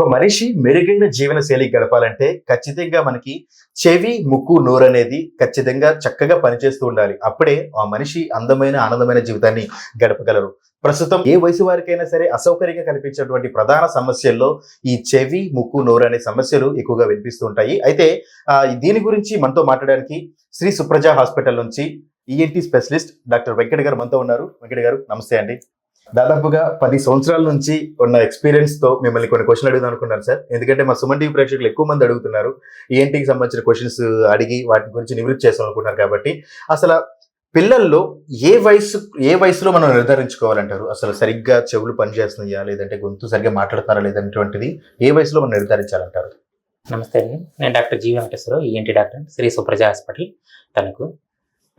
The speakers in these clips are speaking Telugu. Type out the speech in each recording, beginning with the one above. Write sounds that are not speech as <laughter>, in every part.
ఒక మనిషి మెరుగైన జీవన శైలి గడపాలంటే ఖచ్చితంగా మనకి చెవి ముక్కు నోరు అనేది ఖచ్చితంగా చక్కగా పనిచేస్తూ ఉండాలి. అప్పుడే ఆ మనిషి అందమైన ఆనందమైన జీవితాన్ని గడపగలరు. ప్రస్తుతం ఏ వయసు వారికైనా సరే అసౌకర్యంగా కనిపించేటువంటి ప్రధాన సమస్యల్లో ఈ చెవి ముక్కు నోరు అనే సమస్యలు ఎక్కువగా వినిపిస్తూ ఉంటాయి. అయితే దీని గురించి మనతో మాట్లాడడానికి శ్రీ సుప్రజ హాస్పిటల్ నుంచి ఈఎన్టీ స్పెషలిస్ట్ డాక్టర్ వెంకట గారు మనతో ఉన్నారు. వెంకట గారు నమస్తే అండి. దాదాపుగా పది సంవత్సరాల నుంచి ఉన్న ఎక్స్పీరియన్స్తో మిమ్మల్ని కొన్ని క్వశ్చన్లు అడుగుదాం అనుకున్నాను సార్. ఎందుకంటే మా సుమన్ టీవీ ప్రేక్షకులు ఎక్కువ మంది అడుగుతున్నారు. ఈఎన్టీకి సంబంధించిన క్వశ్చన్స్ అడిగి వాటి గురించి నివృత్తి చేస్తాం అనుకుంటున్నారు కాబట్టి అసలు పిల్లల్లో ఏ వయసు ఏ వయసులో మనం నిర్ధారించుకోవాలంటారు? అసలు సరిగ్గా చెవులు పనిచేస్తున్నాయా? లేదంటే గొంతు సరిగ్గా మాట్లాడతారా లేదంటువంటిది ఏ వయసులో మనం నిర్ధారించాలంటారు? నమస్తే అండి. నేను doctor G Venkateswara Rao ENT doctor Sri Supraja hospital తనకు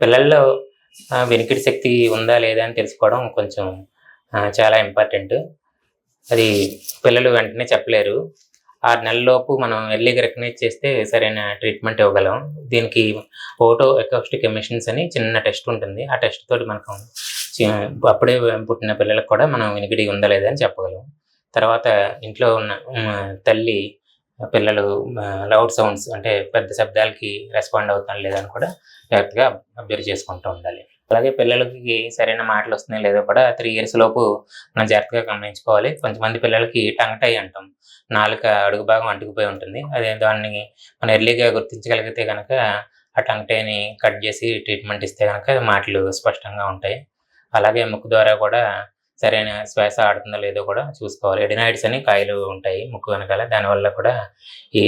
పిల్లల్లో వెనుకటి వెనికిడి శక్తి ఉందా లేదా అని తెలుసుకోవడం కొంచెం చాలా ఇంపార్టెంట్. అది పిల్లలు వెంటనే చెప్పలేరు. ఆరు నెలలలోపు మనం ఎర్లీగా రికగ్నైజ్ చేస్తే సరైన ట్రీట్మెంట్ ఇవ్వగలం. దీనికి ఓటో ఎకాస్టిక్ ఎమిషన్స్ అని చిన్న టెస్ట్ ఉంటుంది. ఆ టెస్ట్ తోటి మనకు అప్పుడే పుట్టిన పిల్లలకు కూడా మనం వినికిడి ఉందా లేదా అని చెప్పగలం. తర్వాత ఇంట్లో ఉన్న తల్లి పిల్లలు లౌడ్ సౌండ్స్ అంటే పెద్ద శబ్దాలకి రెస్పాండ్ అవుతాను లేదని కూడా జాగ్రత్తగా అబ్జర్వ్ చేసుకుంటూ ఉండాలి. అలాగే పిల్లలకి సరైన మాటలు వస్తున్నాయి లేదో కూడా త్రీ ఇయర్స్ లోపు మనం జాగ్రత్తగా గమనించుకోవాలి. కొంతమంది పిల్లలకి టంగటై అంటాం. నాలుక అడుగు భాగం అంటుకుపోయి ఉంటుంది. అదే దాన్ని మనం ఎర్లీగా గుర్తించగలిగితే కనుక ఆ టంగటైని కట్ చేసి ట్రీట్మెంట్ ఇస్తే కనుక మాటలు స్పష్టంగా ఉంటాయి. అలాగే ముక్కు ద్వారా కూడా సరైన శ్వాస ఆడుతుందో లేదో కూడా చూసుకోవాలి. ఎడినాయిడ్స్ అని కాయలు ఉంటాయి ముక్కు వెనకాల. దానివల్ల కూడా ఈ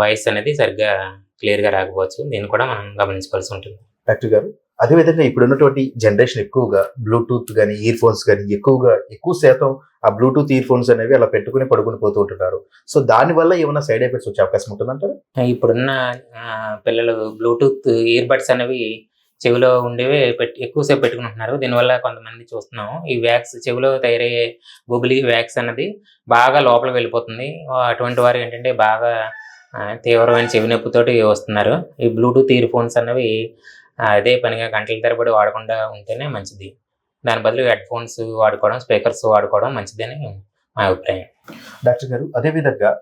వాయిస్ అనేది సరిగ్గా క్లియర్గా రాకపోవచ్చు. దీన్ని కూడా మనం గమనించుకోవాల్సి ఉంటుంది. డాక్టర్ గారు? అదేవిధంగా ఇప్పుడు ఉన్నటువంటి జనరేషన్ ఎక్కువగా బ్లూటూత్ కానీ ఇయర్ ఫోన్స్ కానీ ఎక్కువగా ఎక్కువ శాతం ఆ బ్లూటూత్ ఇయర్ ఫోన్స్ అనేవి అలా పెట్టుకుని పడుకుని పోతూ ఉంటున్నారు. సో దాని వల్ల ఏమైనా సైడ్ ఎఫెక్ట్స్ వచ్చే అవకాశం ఉంటుందంటారు? ఇప్పుడున్న పిల్లలు బ్లూటూత్ ఇయర్ బడ్స్ అనేవి చెవిలో ఉండేవి పెట్టి ఎక్కువసేపు పెట్టుకుంటున్నారు దీనివల్ల కొంతమంది చూస్తున్నాము. ఈ వ్యాక్స్ చెవిలో తయారయ్యే గుబులి వ్యాక్స్ అన్నది బాగా లోపల వెళ్ళిపోతుంది. అటువంటి వారు ఏంటంటే బాగా తీవ్రమైన చెవి నొప్పితోటి వస్తున్నారు. ఈ బ్లూటూత్ ఇయర్ ఫోన్స్ అనేవి అదే పనిగా గంటల తరబడి వాడకుండా ఉంటేనే మంచిది. దాని బదులు హెడ్ ఫోన్స్ వాడుకోవడం స్పీకర్స్ వాడుకోవడం మంచిదని మా అభిప్రాయం. డాక్టర్ గారు అదేవిధంగా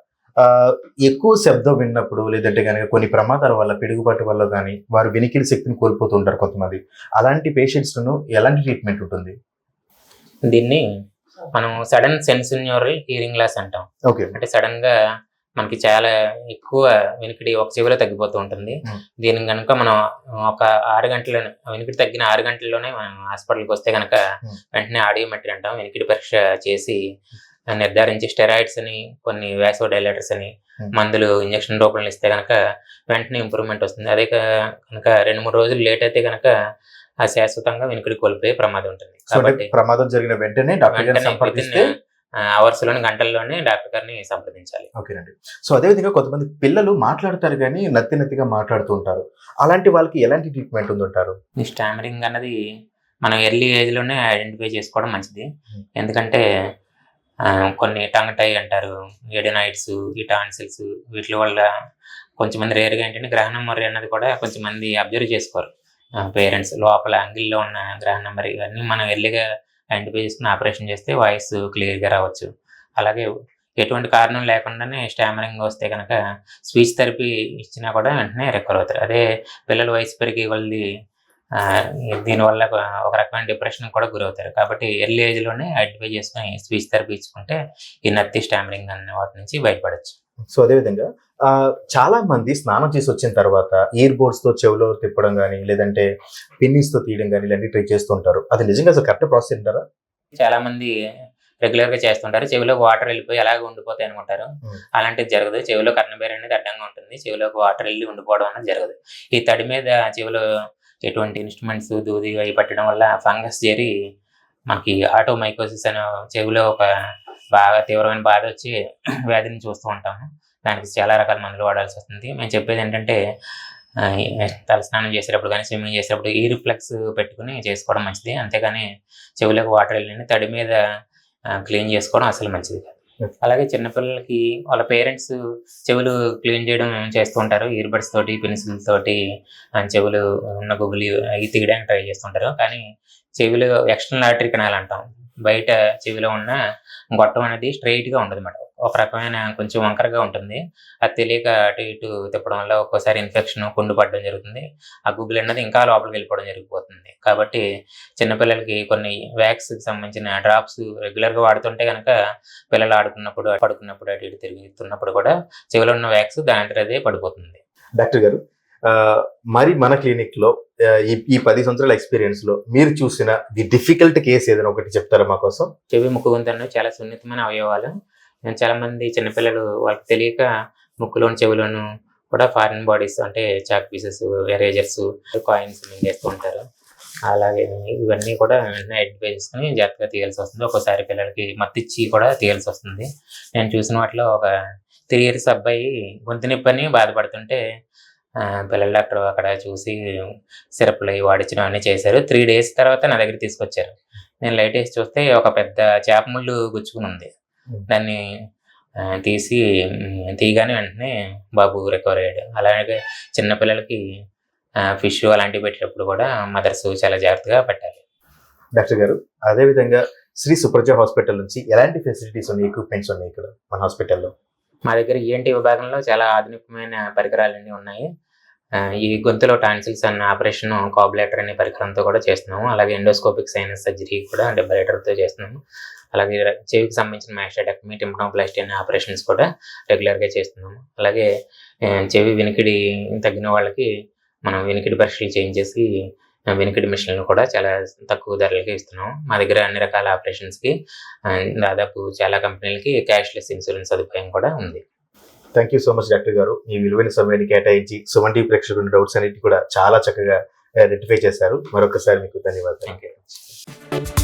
ఎక్కువ శబ్దం విన్నప్పుడు లేదంటే కనుక కొన్ని ప్రమాదాల వల్ల పిడుగుబాటు వల్ల కానీ వారు వినికిడి శక్తిని కోల్పోతూ ఉంటారు కొంతమంది. అలాంటి పేషెంట్స్ను ఎలాంటి ట్రీట్మెంట్ ఉంటుంది? దీన్ని మనం సడన్ సెన్సిన్యూరల్ హియరింగ్ లాస్ అంటాం. ఓకే. అంటే సడన్గా మనకి చాలా ఎక్కువ వినికిడి ఒక చెవిలో తగ్గిపోతూ ఉంటుంది Hmm. దీనికి కనుక మనం ఒక ఆరు గంటల వినికిడి తగ్గిన ఆరు గంటల్లోనే మనం హాస్పిటల్కి వస్తే కనుక Hmm. వెంటనే ఆడియోమెట్రీ అంటాం వినికిడి పరీక్ష చేసి నిర్ధారించి స్టెరాయిడ్స్ అని కొన్ని వ్యాసో డైలైటర్స్ అని Hmm. మందులు ఇంజక్షన్ రూపంలో ఇస్తే కనుక వెంటనే ఇంప్రూవ్మెంట్ వస్తుంది అదే కనుక రెండు మూడు రోజులు లేట్ అయితే కనుక ఆ శాశ్వతంగా వినికిడి కోల్పోయే ప్రమాదం ఉంటుంది కాబట్టి ప్రమాదం జరిగిన వెంటనే డాక్టర్ గారిని వెంటనే సంప్రదిస్తే అవర్స్లోని గంటల్లోనే డాక్టర్ గారిని సంప్రదించాలి. ఓకేనండి. సో అదేవిధంగా కొంతమంది పిల్లలు మాట్లాడతారు కానీ నత్తి నత్తిగా మాట్లాడుతూ ఉంటారు. అలాంటి వాళ్ళకి ఎలాంటి ట్రీట్మెంట్ ఉందంటారు ఈ స్టామరింగ్ అన్నది మనం ఎర్లీ ఏజ్లోనే ఐడెంటిఫై చేసుకోవడం మంచిది. ఎందుకంటే కొన్ని టంగ్ టై అంటారు ఎడినైట్స్ ఈ టాన్సిల్స్ వీటి వల్ల కొంచెమంది రేరుగా ఏంటంటే గ్రహణం మరి అన్నది కూడా కొంచెం మంది అబ్జర్వ్ చేసుకోరు పేరెంట్స్ లోపల అంగిల్లో ఉన్న గ్రహణం మరి ఇవన్నీ మనం ఎర్లీగా ఐడెంటిఫై ఆపరేషన్ చేస్తే వాయిస్ క్లియర్గా రావచ్చు. అలాగే ఎటువంటి కారణం లేకుండానే స్టామరింగ్ వస్తే కనుక స్పీచ్ థెరపీ ఇచ్చినా కూడా వెంటనే రికవర్ అవుతారు. అదే పిల్లల వయసు పెరిగి వాళ్ళది దీనివల్ల ఒక- రకమైన డిప్రెషన్ కూడా గురవుతారు. కాబట్టి ఎర్లీ ఏజ్లోనే ఐడెంటిఫై చేసుకుని స్పీచ్ థెరపీ ఇచ్చుకుంటే ఈ నత్తి స్టామరింగ్ అనే వాటి నుంచి బయటపడచ్చు. సో అదేవిధంగా చాలా మంది స్నానం చేసి వచ్చిన తర్వాత ఇయర్ బోర్డ్స్తో చెవిలో తిప్పడం కానీ లేదంటే పిన్నిస్తో తీయడం కానీ ఇలాంటివి ట్రై చేస్తుంటారు అది నిజంగా అసలు కరెక్ట్ ప్రాసెస్ అంటారా? చాలా మంది రెగ్యులర్గా చేస్తుంటారు చెవిలోకి వాటర్ వెళ్ళిపోయి అలాగే ఉండిపోతాయి అనుకుంటారు. అలాంటిది జరగదు. చెవిలో కర్ణబేర అనేది అడ్డంగా ఉంటుంది. చెవిలోకి వాటర్ వెళ్ళి ఉండిపోవడం అనేది జరగదు. ఈ తడి మీద చెవిలో ఎటువంటి ఇన్స్ట్రుమెంట్స్ దూది అవి పట్టడం వల్ల ఫంగస్ చేరి మనకి ఆటోమైకోసిస్ అనే చెవిలో ఒక బాగా తీవ్రమైన బాధ వచ్చి <clears throat> వ్యాధిని చూస్తూ ఉంటాము. దానికి చాలా రకాల మందులు వాడాల్సి వస్తుంది. మేము చెప్పేది ఏంటంటే తలస్నానం చేసేటప్పుడు కానీ స్విమ్మింగ్ చేసేటప్పుడు ఈ రిఫ్లెక్స్ పెట్టుకుని చేసుకోవడం మంచిది. అంతేగాని చెవులకు వాటర్ వెళ్ళిన తడి మీద క్లీన్ చేసుకోవడం అసలు మంచిది కాదు. అలాగే చిన్నపిల్లలకి వాళ్ళ పేరెంట్స్ చెవులు క్లీన్ చేయడం చేస్తూ ఉంటారు. ఇయర్బడ్స్ తోటి పెన్సిల్ తోటి చెవులు ఉన్న గుబులు అవి తీయడానికి ట్రై చేస్తుంటారు కానీ చెవిలో ఎక్స్టర్నల్ ఆర్టరీ కెనాల్ అంటాం. బయట చెవిలో ఉన్న గొట్టం అనేది స్ట్రైట్గా ఉండదు మేడం ఒక రకమైన కొంచెం వంకరగా ఉంటుంది. అది తెలియక అటు ఇటు తిప్పడం వల్ల ఒక్కోసారి ఇన్ఫెక్షన్ పుండు పడడం జరుగుతుంది. ఆ గుగ్గులు అన్నది ఇంకా లోపలికి వెళ్ళిపోవడం జరిగిపోతుంది. కాబట్టి చిన్నపిల్లలకి కొన్ని వ్యాక్స్ సంబంధించిన డ్రాప్స్ రెగ్యులర్గా వాడుతుంటే కనుక పిల్లలు ఆడుకున్నప్పుడు పడుకున్నప్పుడు అటు ఇటు తిరుగుతున్నప్పుడు కూడా చెవిలో ఉన్న వ్యాక్స్ దాని అదే పడిపోతుంది. డాక్టర్ గారు ఆ, మరి మన క్లినిక్లో ఆ, ఈ ఈ పది సంవత్సరాల ఎక్స్పీరియన్స్లో మీరు చూసిన ది డిఫికల్ట్ కేసు ఏదైనా ఒకటి చెప్తారా మా కోసం చెవి ముక్కు గొంతు చాలా సున్నితమైన అవయవాలు. నేను చాలా మంది చిన్నపిల్లలు వాళ్ళకి తెలియక ముక్కులోని చెవిలోను కూడా ఫారిన్ బాడీస్ అంటే చాక్ పీసెస్ ఎరేజర్స్ కాయిన్స్ మింగేస్తూ ఉంటారు. అలాగే ఇవన్నీ కూడా వెంటనే ఐడెంటిఫై చేసుకుని జాగ్రత్తగా తీయాల్సి వస్తుంది. ఒక్కోసారి పిల్లలకి మత్తిచ్చి కూడా తీయాల్సి వస్తుంది. నేను చూసిన వాటిలో ఒక త్రీ ఇయర్స్ అబ్బాయి గొంతు నొప్పని బాధపడుతుంటే ఆ, పిల్లల డాక్టర్ అక్కడ చూసి సిరప్లు అవి వాడించడం అన్నీ చేశారు. త్రీ డేస్ తర్వాత నా దగ్గర తీసుకొచ్చారు. నేను లైట్ వేసి చూస్తే ఒక పెద్ద చేప ముళ్ళు గుచ్చుకుని ఉంది. దాన్ని తీసి తీయగానే వెంటనే బాబు రికవర్ అయ్యాడు. అలాగే చిన్నపిల్లలకి ఫిష్ అలాంటివి పెట్టేటప్పుడు కూడా మదర్స్ చాలా జాగ్రత్తగా పెట్టాలి. డాక్టర్ గారు అదే విధంగా శ్రీ సుప్రజ హాస్పిటల్ నుంచి ఎలాంటి ఫెసిలిటీస్ ఉన్నాయి ఎక్విప్మెంట్స్ ఉన్నాయి ఇక్కడ మన హాస్పిటల్లో? మా దగ్గర ఈఎన్టీ విభాగంలో చాలా ఆధునికమైన పరికరాలన్నీ ఉన్నాయి. ఈ గొంతులో టాన్సిల్స్ అన్న ఆపరేషన్ కాబులేటర్ అనే పరికరంతో కూడా చేస్తున్నాము. అలాగే ఎండోస్కోపిక్ సైనస్ సర్జరీ కూడా డెబరేటర్తో చేస్తున్నాము. అలాగే చెవికి సంబంధించిన మ్యాస్టెక్టమీ టిమ్టోప్లాస్టీ అనే ఆపరేషన్స్ కూడా రెగ్యులర్గా చేస్తున్నాము. అలాగే చెవి వినికిడి తగ్గిన వాళ్ళకి మనం వినికిడి పరీక్షలు చేయించేసి ఆ, వినికిడి మిషన్లు కూడా చాలా తక్కువ ధరలకి ఇస్తున్నాం మా దగ్గర అన్ని రకాల ఆపరేషన్స్కి దాదాపు చాలా కంపెనీలకి క్యాష్లెస్ ఇన్సూరెన్స్ సదుపాయం కూడా ఉంది. Thank you so much doctor గారు. మీ విలువైన సమయాన్ని కేటాయించి సుమన్ టీవీ ప్రేక్షకుల డౌట్స్ అన్నిటి కూడా చాలా చక్కగా eh, రెక్టిఫై చేశారు. మరొకసారి మీకు ధన్యవాదాలు. Thank you